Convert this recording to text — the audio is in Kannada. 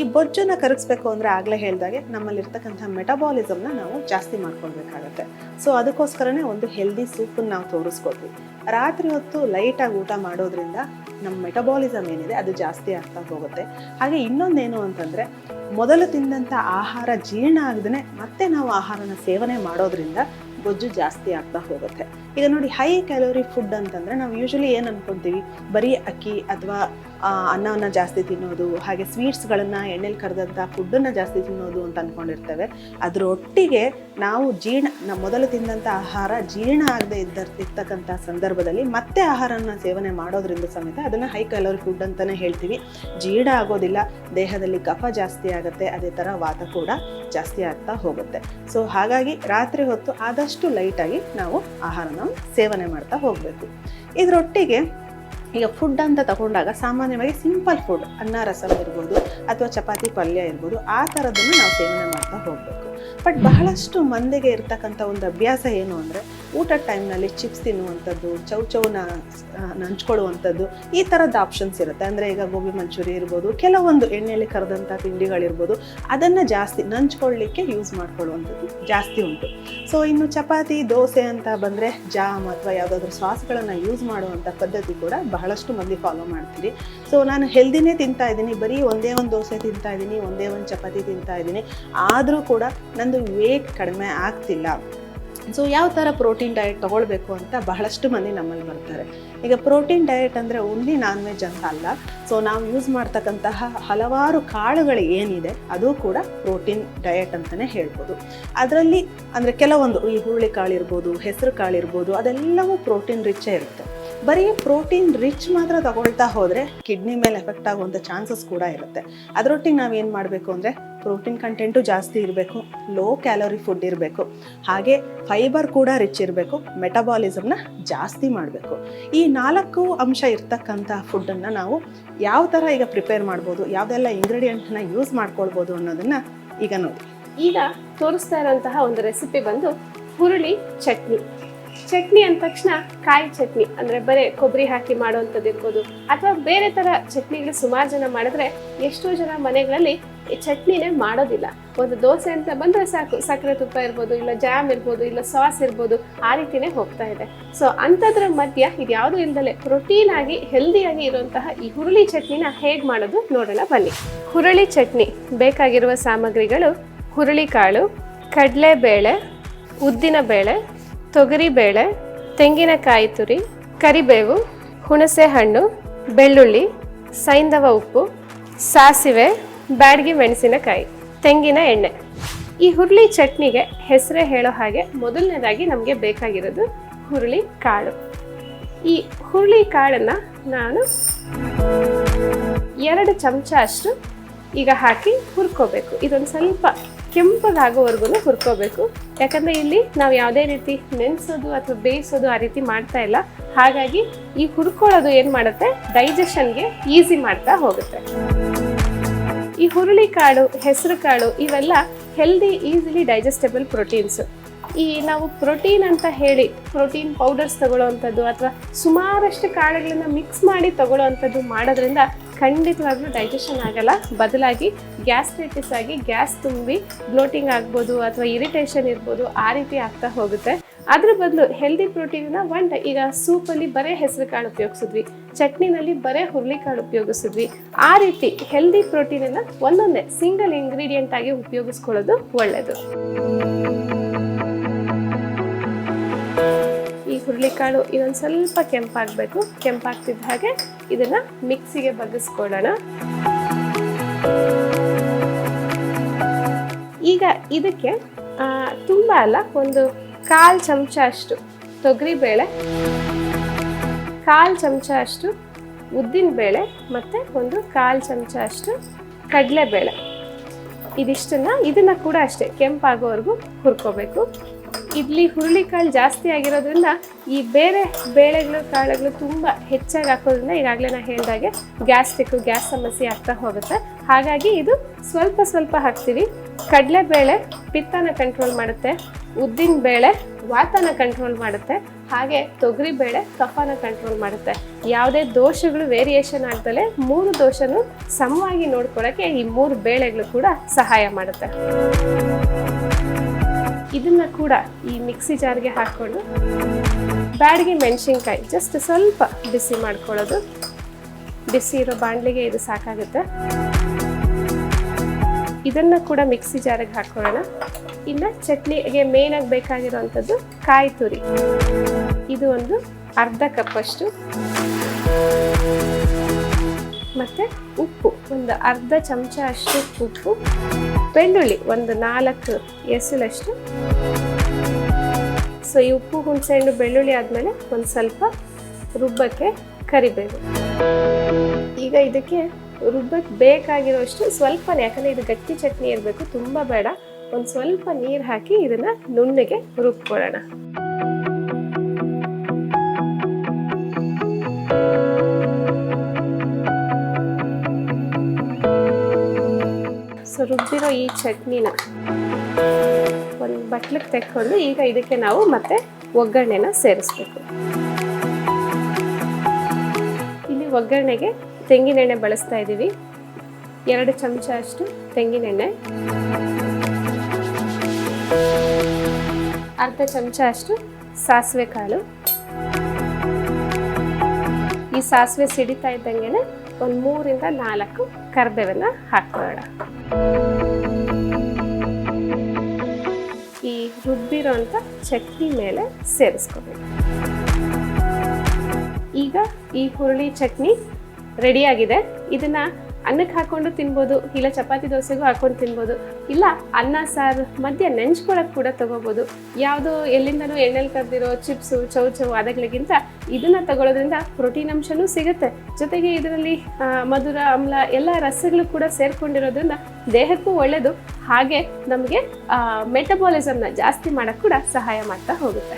ಈ ಬೊಜ್ಜನ್ನು ಕರಗಿಸ್ಬೇಕು ಅಂದರೆ ಆಗಲೇ ಹೇಳಿದಾಗೆ ನಮ್ಮಲ್ಲಿರ್ತಕ್ಕಂಥ ಮೆಟಬಾಲಿಸಮ್ನ ನಾವು ಜಾಸ್ತಿ ಮಾಡ್ಕೊಳ್ಬೇಕಾಗತ್ತೆ. ಸೊ ಅದಕ್ಕೋಸ್ಕರನೇ ಒಂದು ಹೆಲ್ದಿ ಸೂಪನ್ನು ನಾವು ತೋರಿಸ್ಕೊಟ್ವಿ ರಾತ್ರಿ ಹೊತ್ತು ಲೈಟಾಗಿ ಊಟ ಮಾಡೋದ್ರಿಂದ ನಮ್ಮ ಮೆಟಬಾಲಿಸಮ್ ಏನಿದೆ ಅದು ಜಾಸ್ತಿ ಆಗ್ತಾ ಹೋಗುತ್ತೆ ಹಾಗೆ ಇನ್ನೊಂದೇನು ಅಂತಂದರೆ ಮೊದಲು ತಿಂದಂಥ ಆಹಾರ ಜೀರ್ಣ ಆಗದೇ ಮತ್ತೆ ನಾವು ಆಹಾರನ ಸೇವನೆ ಮಾಡೋದ್ರಿಂದ ಬೊಜ್ಜು ಜಾಸ್ತಿ ಆಗ್ತಾ ಹೋಗುತ್ತೆ. ಈಗ ನೋಡಿ ಹೈ ಕ್ಯಾಲೋರಿ ಫುಡ್ ಅಂತಂದ್ರೆ ನಾವು ಯೂಶಲಿ ಏನು ಅನ್ಕೊಂತೀವಿ ಬರೀ ಅಕ್ಕಿ ಅಥವಾ ಅನ್ನವನ್ನು ಜಾಸ್ತಿ ತಿನ್ನೋದು, ಹಾಗೆ ಸ್ವೀಟ್ಸ್ಗಳನ್ನು ಎಣ್ಣೆಲಿ ಕರೆದಂಥ ಫುಡ್ಡನ್ನು ಜಾಸ್ತಿ ತಿನ್ನೋದು ಅಂತ ಅಂದ್ಕೊಂಡಿರ್ತೇವೆ ಅದರೊಟ್ಟಿಗೆ ನಾವು ಜೀರ್ಣ ನಮ್ಮ ಮೊದಲು ತಿಂದಂಥ ಆಹಾರ ಜೀರ್ಣ ಆಗದೆ ಇದ್ದ ಇರ್ತಕ್ಕಂಥ ಸಂದರ್ಭದಲ್ಲಿ ಮತ್ತೆ ಆಹಾರನ ಸೇವನೆ ಮಾಡೋದ್ರಿಂದ ಸಮೇತ ಅದನ್ನು ಹೈ ಕ್ಯಾಲೋರಿ ಫುಡ್ ಅಂತಲೇ ಹೇಳ್ತೀವಿ. ಜೀರ್ಣ ಆಗೋದಿಲ್ಲ, ದೇಹದಲ್ಲಿ ಕಫ ಜಾಸ್ತಿ ಆಗುತ್ತೆ, ಅದೇ ಥರ ವಾತ ಕೂಡ ಜಾಸ್ತಿ ಆಗ್ತಾ ಹೋಗುತ್ತೆ. ಸೊ ಹಾಗಾಗಿ ರಾತ್ರಿ ಹೊತ್ತು ಆದಷ್ಟು ಲೈಟಾಗಿ ನಾವು ಆಹಾರನ ಸೇವನೆ ಮಾಡ್ತಾ ಹೋಗಬೇಕು. ಇದರೊಟ್ಟಿಗೆ ಈಗ ಫುಡ್ ಅಂತ ತಗೊಂಡಾಗ ಸಾಮಾನ್ಯವಾಗಿ ಸಿಂಪಲ್ ಫುಡ್ ಅನ್ನ, ರಸಂ ಇರ್ಬೋದು ಅಥವಾ ಚಪಾತಿ, ಪಲ್ಯ ಇರ್ಬೋದು, ಆ ಥರದನ್ನು ನಾವು ಸೇವನೆ ಮಾಡ್ತಾ ಹೋಗಬೇಕು. ಬಟ್ ಬಹಳಷ್ಟು ಮಂದಿಗೆ ಇರ್ತಕ್ಕಂಥ ಒಂದು ಅಭ್ಯಾಸ ಏನು ಅಂದರೆ ಊಟದ ಟೈಮ್ನಲ್ಲಿ ಚಿಪ್ಸ್ ತಿನ್ನುವಂಥದ್ದು ಚೌ ಚೌನ ನಂಚ್ಕೊಳ್ಳುವಂಥದ್ದು ಈ ಥರದ ಆಪ್ಷನ್ಸ್ ಇರುತ್ತೆ. ಅಂದರೆ ಈಗ ಗೋಬಿ ಮಂಚೂರಿ ಇರ್ಬೋದು, ಕೆಲವೊಂದು ಎಣ್ಣೆಯಲ್ಲಿ ಕರೆದಂಥ ತಿಂಡಿಗಳಿರ್ಬೋದು, ಅದನ್ನು ಜಾಸ್ತಿ ನಂಚ್ಕೊಳ್ಳಿಕ್ಕೆ ಯೂಸ್ ಮಾಡ್ಕೊಳ್ಳುವಂಥದ್ದು ಜಾಸ್ತಿ ಉಂಟು. ಸೊ ಇನ್ನು ಚಪಾತಿ, ದೋಸೆ ಅಂತ ಬಂದರೆ ಜಾಮ್ ಅಥವಾ ಯಾವುದಾದ್ರೂ ಸಾಸ್ಗಳನ್ನು ಯೂಸ್ ಮಾಡುವಂಥ ಪದ್ಧತಿ ಕೂಡ ಬಹಳಷ್ಟು ಮಂದಿ ಫಾಲೋ ಮಾಡ್ತೀರಿ. ಸೊ ನಾನು ಹೆಲ್ದಿನೇ ತಿಂತಾ ಇದ್ದೀನಿ, ಬರೀ ಒಂದೇ ಒಂದು ದೋಸೆ ತಿಂತಾ ಇದ್ದೀನಿ, ಒಂದೇ ಒಂದು ಚಪಾತಿ ತಿಂತಾ ಇದ್ದೀನಿ, ಆದರೂ ಕೂಡ ನಂದು ವೇಟ್ ಕಡಿಮೆ ಆಗ್ತಿಲ್ಲ. ಸೊ ಯಾವ ಥರ ಪ್ರೋಟೀನ್ ಡಯಟ್ ತೊಗೊಳ್ಬೇಕು ಅಂತ ಬಹಳಷ್ಟು ಮಂದಿ ನಮ್ಮಲ್ಲಿ ಬರ್ತಾರೆ. ಈಗ ಪ್ರೋಟೀನ್ ಡಯಟ್ ಅಂದರೆ ಓನ್ಲಿ ನಾನ್ ವೆಜ್ ಅಂತ ಅಲ್ಲ. ಸೊ ನಾವು ಯೂಸ್ ಮಾಡ್ತಕ್ಕಂತಹ ಹಲವಾರು ಕಾಳುಗಳು ಏನಿದೆ, ಅದು ಕೂಡ ಪ್ರೋಟೀನ್ ಡಯಟ್ ಅಂತಲೇ ಹೇಳ್ಬೋದು. ಅದರಲ್ಲಿ ಅಂದರೆ ಕೆಲವೊಂದು ಈ ಹುರುಳಿ ಕಾಳು ಇರ್ಬೋದು, ಹೆಸರು ಕಾಳು ಇರ್ಬೋದು, ಅದೆಲ್ಲವೂ ಪ್ರೋಟೀನ್ ರಿಚ್ಚೇ ಇರುತ್ತೆ. ಬರೀ ಪ್ರೋಟೀನ್ ರಿಚ್ ಮಾತ್ರ ತಗೊಳ್ತಾ ಹೋದರೆ ಕಿಡ್ನಿ ಮೇಲೆ ಎಫೆಕ್ಟ್ ಆಗುವಂಥ ಚಾನ್ಸಸ್ ಕೂಡ ಇರುತ್ತೆ. ಅದರೊಟ್ಟಿಗೆ ನಾವು ಏನು ಮಾಡಬೇಕು ಅಂದರೆ ಪ್ರೋಟೀನ್ ಕಂಟೆಂಟು ಜಾಸ್ತಿ ಇರಬೇಕು ಲೋ ಕ್ಯಾಲೋರಿ ಫುಡ್ ಇರಬೇಕು. ಹಾಗೆ ಫೈಬರ್ ಕೂಡ ರಿಚ್ ಇರಬೇಕು ಮೆಟಬಾಲಿಸಮ್ನ ಜಾಸ್ತಿ ಮಾಡಬೇಕು. ಈ ನಾಲ್ಕು ಅಂಶ ಇರ್ತಕ್ಕಂಥ ಫುಡ್ಡನ್ನು ನಾವು ಯಾವ ಥರ ಈಗ ಪ್ರಿಪೇರ್ ಮಾಡ್ಬೋದು, ಯಾವುದೆಲ್ಲ ಇಂಗ್ರೀಡಿಯೆಂಟ್ನ ಯೂಸ್ ಮಾಡ್ಕೊಳ್ಬೋದು ಅನ್ನೋದನ್ನು ಈಗ ನೋಡಿ. ಈಗ ತೋರಿಸ್ತಾ ಇರೋಂತಹ ಒಂದು ರೆಸಿಪಿ ಬಂದು ಹುರುಳಿ ಚಟ್ನಿ. ಚಟ್ನಿ ಅಂದ ತಕ್ಷಣ ಕಾಯಿ ಚಟ್ನಿ, ಅಂದ್ರೆ ಬರೀ ಕೊಬ್ಬರಿ ಹಾಕಿ ಮಾಡುವಂಥದ್ದು ಇರ್ಬೋದು, ಅಥವಾ ಬೇರೆ ತರ ಚಟ್ನಿಗಳು ಸುಮಾರು ಜನ ಮಾಡಿದ್ರೆ ಎಷ್ಟೋ ಜನ ಮನೆಗಳಲ್ಲಿ ಈ ಚಟ್ನಿನೇ ಮಾಡೋದಿಲ್ಲ. ಒಂದು ದೋಸೆ ಅಂತ ಬಂದ್ರೆ ಸಾಕು, ಸಕ್ಕರೆ ತುಪ್ಪ ಇರ್ಬೋದು, ಇಲ್ಲ ಜಾಮ್ ಇರ್ಬೋದು, ಇಲ್ಲ ಸಾಸ್ ಇರ್ಬೋದು, ಆ ರೀತಿನೇ ಹೋಗ್ತಾ ಇದೆ. ಸೊ ಅಂಥದ್ರ ಮಧ್ಯ ಇದು ಯಾವುದು ಇಲ್ದಲೆ ಪ್ರೋಟೀನ್ ಆಗಿ ಹೆಲ್ದಿಯಾಗಿ ಇರುವಂತಹ ಈ ಹುರುಳಿ ಚಟ್ನಿನ ಹೇಗೆ ಮಾಡೋದು ನೋಡೋಣ ಬನ್ನಿ. ಹುರುಳಿ ಚಟ್ನಿ, ಬೇಕಾಗಿರುವ ಸಾಮಗ್ರಿಗಳು ಹುರುಳಿ ಕಾಳು ಕಡಲೆ ಬೇಳೆ ಉದ್ದಿನ ಉದ್ದಿನಬೇಳೆ ತೊಗರಿಬೇಳೆ ತೆಂಗಿನಕಾಯಿ ತುರಿ, ಕರಿಬೇವು, ಹುಣಸೆ ಹಣ್ಣು, ಬೆಳ್ಳುಳ್ಳಿ, ಸೈಂಧವ ಉಪ್ಪು, ಸಾಸಿವೆ, ಬ್ಯಾಡಗಿ ಮೆಣಸಿನಕಾಯಿ, ತೆಂಗಿನ ಎಣ್ಣೆ. ಈ ಹುರುಳಿ ಚಟ್ನಿಗೆ ಹೆಸರೇ ಹೇಳೋ ಹಾಗೆ ಮೊದಲನೇದಾಗಿ ನಮಗೆ ಬೇಕಾಗಿರೋದು ಹುರುಳಿ ಕಾಳು. ಈ ಹುರುಳಿ ಕಾಳನ್ನು ನಾನು ಎರಡು ಚಮಚ ಅಷ್ಟು ಈಗ ಹಾಕಿ ಹುರ್ಕೋಬೇಕು. ಇದೊಂದು ಸ್ವಲ್ಪ ಕೆಂಪಗಾಗೋವರೆಗೂ ಹುರ್ಕೋಬೇಕು. ಯಾಕಂದರೆ ಇಲ್ಲಿ ನಾವು ಯಾವುದೇ ರೀತಿ ನೆನೆಸೋದು ಅಥವಾ ಬೇಯಿಸೋದು ಆ ರೀತಿ ಮಾಡ್ತಾ ಇಲ್ಲ. ಹಾಗಾಗಿ ಈ ಹುರ್ಕೊಳ್ಳೋದು ಏನು ಮಾಡುತ್ತೆ? ಡೈಜೆಷನ್ಗೆ ಈಸಿ ಮಾಡ್ತಾ ಹೋಗುತ್ತೆ. ಈ ಹುರುಳಿ ಕಾಳು, ಹೆಸರು ಕಾಳು ಇವೆಲ್ಲ ಹೆಲ್ದಿ ಈಸಿಲಿ ಡೈಜೆಸ್ಟಬಲ್ ಪ್ರೋಟೀನ್ಸ್ ಈ ನಾವು ಪ್ರೋಟೀನ್ ಅಂತ ಹೇಳಿ ಪ್ರೋಟೀನ್ ಪೌಡರ್ಸ್ ತಗೊಳ್ಳೋವಂಥದ್ದು ಅಥವಾ ಸುಮಾರಷ್ಟು ಕಾಳುಗಳನ್ನು ಮಿಕ್ಸ್ ಮಾಡಿ ತಗೊಳ್ಳೋವಂಥದ್ದು ಮಾಡೋದ್ರಿಂದ ಖಂಡಿತವಾಗ್ಲೂ ಡೈಜೆಷನ್ ಆಗಲ್ಲ. ಬದಲಾಗಿ ಗ್ಯಾಸ್ಟ್ರೈಟಿಸ್ ಆಗಿ ಗ್ಯಾಸ್ ತುಂಬಿ ಬ್ಲೋಟಿಂಗ್ ಆಗ್ಬೋದು ಅಥವಾ ಇರಿಟೇಷನ್ ಇರ್ಬೋದು ಆ ರೀತಿ ಆಗ್ತಾ ಹೋಗುತ್ತೆ. ಅದ್ರ ಬದಲು ಹೆಲ್ದಿ ಪ್ರೋಟೀನ್ನ ಒನ್ ಈಗ ಸೂಪಲ್ಲಿ ಬರೇ ಹೆಸರು ಕಾಳು ಉಪಯೋಗಿಸಿದ್ವಿ. ಚಟ್ನಿನಲ್ಲಿ ಬರೇ ಹುರುಳಿಕಾಳು ಉಪಯೋಗಿಸಿದ್ವಿ. ಆ ರೀತಿ ಹೆಲ್ದಿ ಪ್ರೋಟೀನನ್ನು ಒಂದೊಂದೇ ಸಿಂಗಲ್ ಇಂಗ್ರೀಡಿಯೆಂಟ್ ಆಗಿ ಉಪಯೋಗಿಸ್ಕೊಳ್ಳೋದು ಒಳ್ಳೆಯದು ಈ ಹುರುಳಿಕಾಳು ಇನ್ನೊಂದು ಸ್ವಲ್ಪ ಕೆಂಪಾಗಬೇಕು. ಕೆಂಪಾಗ್ತಿದ್ದ ಹಾಗೆ ಇದನ್ನ ಮಿಕ್ಸಿಗೆ ಬಗ್ಗಿಸ್ಕೊಳ್ಳೋಣ. ಈಗ ಇದಕ್ಕೆ ತುಂಬ ಅಲ್ಲ, ಒಂದು ಕಾಲು ಚಮಚ ಅಷ್ಟು ತೊಗರಿಬೇಳೆ ಕಾಲು ಚಮಚ ಅಷ್ಟು ಉದ್ದಿನಬೇಳೆ ಮತ್ತು ಒಂದು ಕಾಲು ಚಮಚ ಅಷ್ಟು ಕಡಲೆಬೇಳೆ. ಇದಿಷ್ಟನ್ನ, ಇದನ್ನ ಕೂಡ ಅಷ್ಟೇ ಕೆಂಪಾಗೋವರೆಗೂ ಹುರ್ಕೋಬೇಕು. ಇಲ್ಲಿ ಹುರುಳಿಕಾಳು ಜಾಸ್ತಿ ಆಗಿರೋದ್ರಿಂದ ಈ ಬೇರೆ ಬೇಳೆಗಳು, ಕಾಳುಗಳು ತುಂಬ ಹೆಚ್ಚಾಗಿ ಹಾಕೋದ್ರಿಂದ ಈಗಾಗಲೇ ನಾನು ಹೇಳಿದಾಗೆ ಗ್ಯಾಸ್ಟಿಕ್ಕು, ಗ್ಯಾಸ್ ಸಮಸ್ಯೆ ಆಗ್ತಾ ಹೋಗುತ್ತೆ. ಹಾಗಾಗಿ ಇದು ಸ್ವಲ್ಪ ಸ್ವಲ್ಪ ಹಾಕ್ತೀವಿ. ಕಡಲೆಬೇಳೆ ಪಿತ್ತನ ಕಂಟ್ರೋಲ್ ಮಾಡುತ್ತೆ. ಉದ್ದಿನ ಬೇಳೆ ವಾತನ ಕಂಟ್ರೋಲ್ ಮಾಡುತ್ತೆ. ಹಾಗೆ ತೊಗರಿ ಬೇಳೆ ಕಫನ ಕಂಟ್ರೋಲ್ ಮಾಡುತ್ತೆ. ಯಾವುದೇ ದೋಷಗಳು ವೇರಿಯೇಷನ್ ಆಗ್ದಲೇ ಮೂರು ದೋಷನು ಸಮವಾಗಿ ನೋಡ್ಕೊಳ್ಳೋಕ್ಕೆ ಈ ಮೂರು ಬೇಳೆಗಳು ಕೂಡ ಸಹಾಯ ಮಾಡುತ್ತೆ. ಇದನ್ನ ಕೂಡ ಈ ಮಿಕ್ಸಿ ಜಾರ್ಗೆ ಹಾಕ್ಕೊಂಡು ಬ್ಯಾಡಿಗೆ ಮೆಣಸಿನ್ಕಾಯಿ ಜಸ್ಟ್ ಸ್ವಲ್ಪ ಬಿಸಿ ಮಾಡ್ಕೊಳ್ಳೋದು. ಬಿಸಿ ಇರೋ ಬಾಣಲಿಗೆ ಇದು ಸಾಕಾಗುತ್ತೆ. ಇದನ್ನ ಕೂಡ ಮಿಕ್ಸಿ ಜಾರಿಗೆ ಹಾಕೊಳ್ಳೋಣ ಇನ್ನು ಚಟ್ನಿಗೆ ಮೇಯ್ನಾಗಿ ಬೇಕಾಗಿರೋವಂಥದ್ದು ಕಾಯಿ ತುರಿ. ಇದು ಒಂದು ಅರ್ಧ ಕಪ್ಪಷ್ಟು ಮತ್ತೆ ಉಪ್ಪು, ಒಂದು ಅರ್ಧ ಚಮಚ ಅಷ್ಟು ಉಪ್ಪು, ಬೆಳ್ಳುಳ್ಳಿ, ಒಂದು ನಾಲ್ಕು ಎಸಲಷ್ಟು ಸೊ ಈ ಉಪ್ಪು ಹುಣ್ಸೆಹಣ್ಣು ಬೆಳ್ಳುಳ್ಳಿ ಆದಮೇಲೆ ಒಂದು ಸ್ವಲ್ಪ ರುಬ್ಬಕ್ಕೆ ಕರಿಬೇಕು ಈಗ ಇದಕ್ಕೆ ರುಬ್ಬಕ್ಕೆ ಬೇಕಾಗಿರೋಷ್ಟು ಸ್ವಲ್ಪನೇ, ಯಾಕಂದರೆ ಇದು ಗಟ್ಟಿ ಚಟ್ನಿ ಇರಬೇಕು, ತುಂಬ ಬೇಡ. ಒಂದು ಸ್ವಲ್ಪ ನೀರು ಹಾಕಿ ಇದನ್ನು ನುಣ್ಣಗೆ ರುಬ್ಕೊಳ್ಳೋಣ. ಸೊ ರುಬ್ಬಿರೋ ಈ ಚಟ್ನಿನ ಒಂದು ಬಟ್ಲಿಗೆ ತೆಕ್ಕೊಂಡು ಈಗ ಇದಕ್ಕೆ ನಾವು ಮತ್ತೆ ಒಗ್ಗರಣೆನ ಸೇರಿಸ್ಬೇಕು. ಇಲ್ಲಿ ಒಗ್ಗರಣೆಗೆ ತೆಂಗಿನೆಣ್ಣೆ ಬಳಸ್ತಾ ಇದ್ದೀವಿ. ಎರಡು ಚಮಚ ಅಷ್ಟು ತೆಂಗಿನೆಣ್ಣೆ. ಅರ್ಧ ಚಮಚ ಅಷ್ಟು ಸಾಸಿವೆ ಕಾಳು. ಈ ಸಾಸಿವೆ ಸಿಡಿತಾ ಇದ್ದಂಗೆ ಒಂದು ಮೂರಿಂದ ನಾಲ್ಕು ಕರ್ಬೇವನ್ನ ಹಾಕೊಳ್ಳೋಣ ಈ ರುಬ್ಬಿರೋಂಥ ಚಟ್ನಿ ಮೇಲೆ ಸೇರಿಸ್ಕೋಬೇಕು. ಈಗ ಈ ಹುರುಳಿ ಚಟ್ನಿ ರೆಡಿಯಾಗಿದೆ. ಇದನ್ನ ಅನ್ನಕ್ಕೆ ಹಾಕೊಂಡು ತಿನ್ಬೋದು, ಇಲ್ಲ ಚಪಾತಿ ದೋಸೆಗೂ ಹಾಕೊಂಡು ತಿನ್ಬೋದು, ಇಲ್ಲ ಅನ್ನ, ಸಾರು ಮಧ್ಯೆ ನೆಂಚ್ಕೊಳಕ್ಕೆ ಕೂಡ ತಗೋಬೋದು. ಯಾವುದು ಎಲ್ಲಿಂದನೂ ಎಣ್ಣೆಲಿ ಕರೆದಿರೋ ಚಿಪ್ಸು ಚೌ ಚೌ ಅದಗಳಿಗಿಂತ ಇದನ್ನ ತಗೊಳ್ಳೋದ್ರಿಂದ ಪ್ರೋಟೀನ್ ಅಂಶನೂ ಸಿಗುತ್ತೆ. ಜೊತೆಗೆ ಇದರಲ್ಲಿ ಮಧುರ ಆಮ್ಲ ಎಲ್ಲ ರಸಗಳು ಕೂಡ ಸೇರ್ಕೊಂಡಿರೋದ್ರಿಂದ ದೇಹಕ್ಕೂ ಒಳ್ಳೆಯದು ಹಾಗೆ ನಮಗೆ ಮೆಟಬಾಲಿಸಮ್ನ ಜಾಸ್ತಿ ಮಾಡೋಕ್ಕೆ ಕೂಡ ಸಹಾಯ ಮಾಡ್ತಾ ಹೋಗುತ್ತೆ.